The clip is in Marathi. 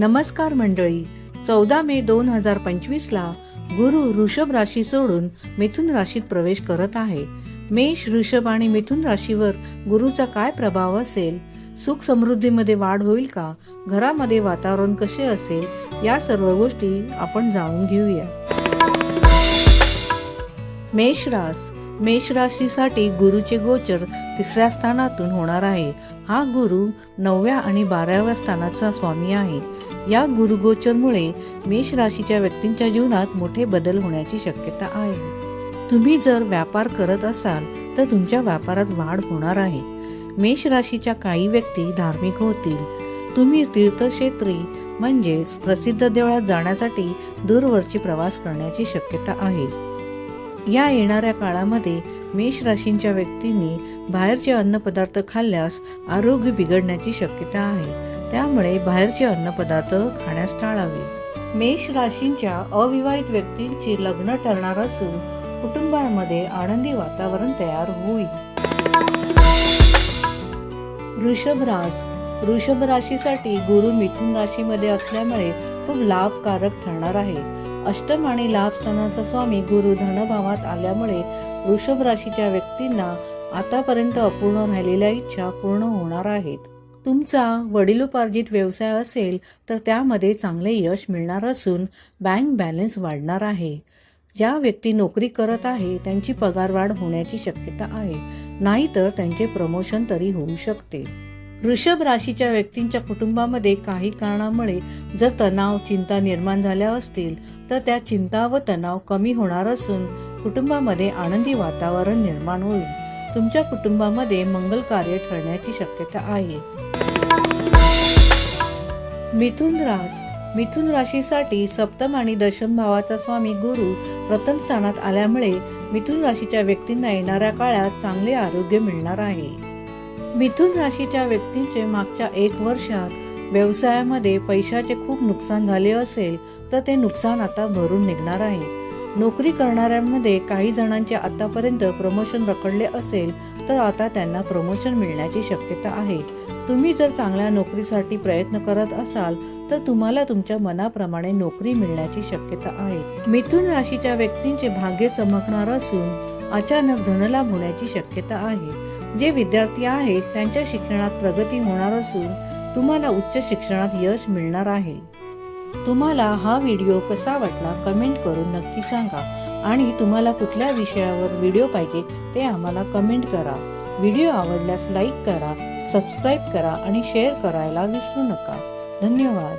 नमस्कार मंडळी चौदा मे दोन हजार पंचवीसला गुरु वृषभ राशी सोडून मिथुन राशीत प्रवेश करत आहे. मेष वृषभ आणि मिथुन राशीवर गुरुचा काय प्रभाव असेल? सुख समृद्धीमध्ये वाढ होईल का? घरामध्ये वातावरण कसे असेल? या सर्व गोष्टी आपण जाणून घेऊया. मेष रास मेष राशीसाठी गुरुचे गोचर तिसऱ्या स्थानातून होणार आहे. हा गुरु नवव्या आणि बाराव्या स्थानाचा स्वामी आहे. या गुरुगोचरमुळे मेष राशीच्या व्यक्तींच्या जीवनात मोठे बदल होण्याची शक्यता आहे. तुम्ही जर व्यापार करत असाल तर तुमच्या व्यापारात वाढ होणार आहे. मेष राशीच्या काही व्यक्ती धार्मिक होतील. तुम्ही तीर्थक्षेत्री म्हणजेच प्रसिद्ध देवळात जाण्यासाठी दूरवरची प्रवास करण्याची शक्यता आहे. या येणाऱ्या काळामध्ये मेष राशींच्या व्यक्तींनी बाहेरचे अन्नपदार्थ खाल्ल्यास आरोग्य बिघडण्याची शक्यता आहे. त्यामुळे बाहेरचे अन्नपदार्थ खाण्यास टाळावे. मेष राशींच्या अविवाहित व्यक्तींचे लग्न ठरणार असून कुटुंबामध्ये आनंदी वातावरण तयार होईल. वृषभ रास. वृषभ राशीसाठी गुरु मिथुन राशीमध्ये असल्यामुळे खूप लाभकारक ठरणार आहे. अष्टम आणि लाभ स्थानाचा स्वामी गुरु धनभावात आल्यामुळे वृषभ राशीच्या व्यक्तींना आतापर्यंत अपूर्ण राहिलेल्या इच्छा पूर्ण होणार आहेत. तुमचा वडिलोपार्जित व्यवसाय असेल तर त्यामध्ये चांगले यश मिळणार असून बँक बॅलन्स वाढणार आहे. ज्या व्यक्ती नोकरी करत आहे त्यांची पगारवाढ होण्याची शक्यता आहे. नाहीतर त्यांचे प्रमोशन तरी होऊ शकते. वृषभ राशीच्या व्यक्तींच्या कुटुंबामध्ये काही कारणामुळे जर तणाव चिंता निर्माण झाल्या असतील तर त्या चिंता व तणाव कमी होणार असून कुटुंबामध्ये आनंदी वातावरण निर्माण होईल. तुमच्या कुटुंबामध्ये मंगल कार्य ठरण्याची शक्यता आहे. मिथुन रास. मिथुन राशीसाठी सप्तम आणि दशम भावाचा स्वामी गुरु प्रथम स्थानात आल्यामुळे मिथुन राशीच्या व्यक्तींना येणाऱ्या काळात चांगले आरोग्य मिळणार आहे. मिथुन राशीच्या व्यक्तींचे मागच्या एक वर्षात व्यवसायामध्ये पैशाचे खूप नुकसान झाले असेल तर ते नुकसान आता भरून निघणार आहे. नोकरी करणाऱ्यांमध्ये काही जणांचे आतापर्यंत प्रमोशन रखडले असेल तर आता त्यांना प्रमोशन मिळण्याची शक्यता आहे. तुम्ही जर चांगल्या नोकरीसाठी प्रयत्न करत असाल तर तुम्हाला तुमच्या मनाप्रमाणे नोकरी मिळण्याची शक्यता आहे. मिथुन राशीच्या व्यक्तींचे भाग्य चमकणार असून अचानक धनलाभ होण्याची शक्यता आहे. जे विद्यार्थी आहेत त्यांच्या शिक्षणात प्रगती होणार असून तुम्हाला उच्च शिक्षणात यश मिळणार आहे. तुम्हाला हा व्हिडिओ कसा वाटला कमेंट करून नक्की सांगा आणि तुम्हाला कुठल्या विषयावर व्हिडिओ पाहिजे ते आम्हाला कमेंट करा. व्हिडिओ आवडल्यास लाईक करा सबस्क्राईब करा आणि शेअर करायला विसरू नका. धन्यवाद.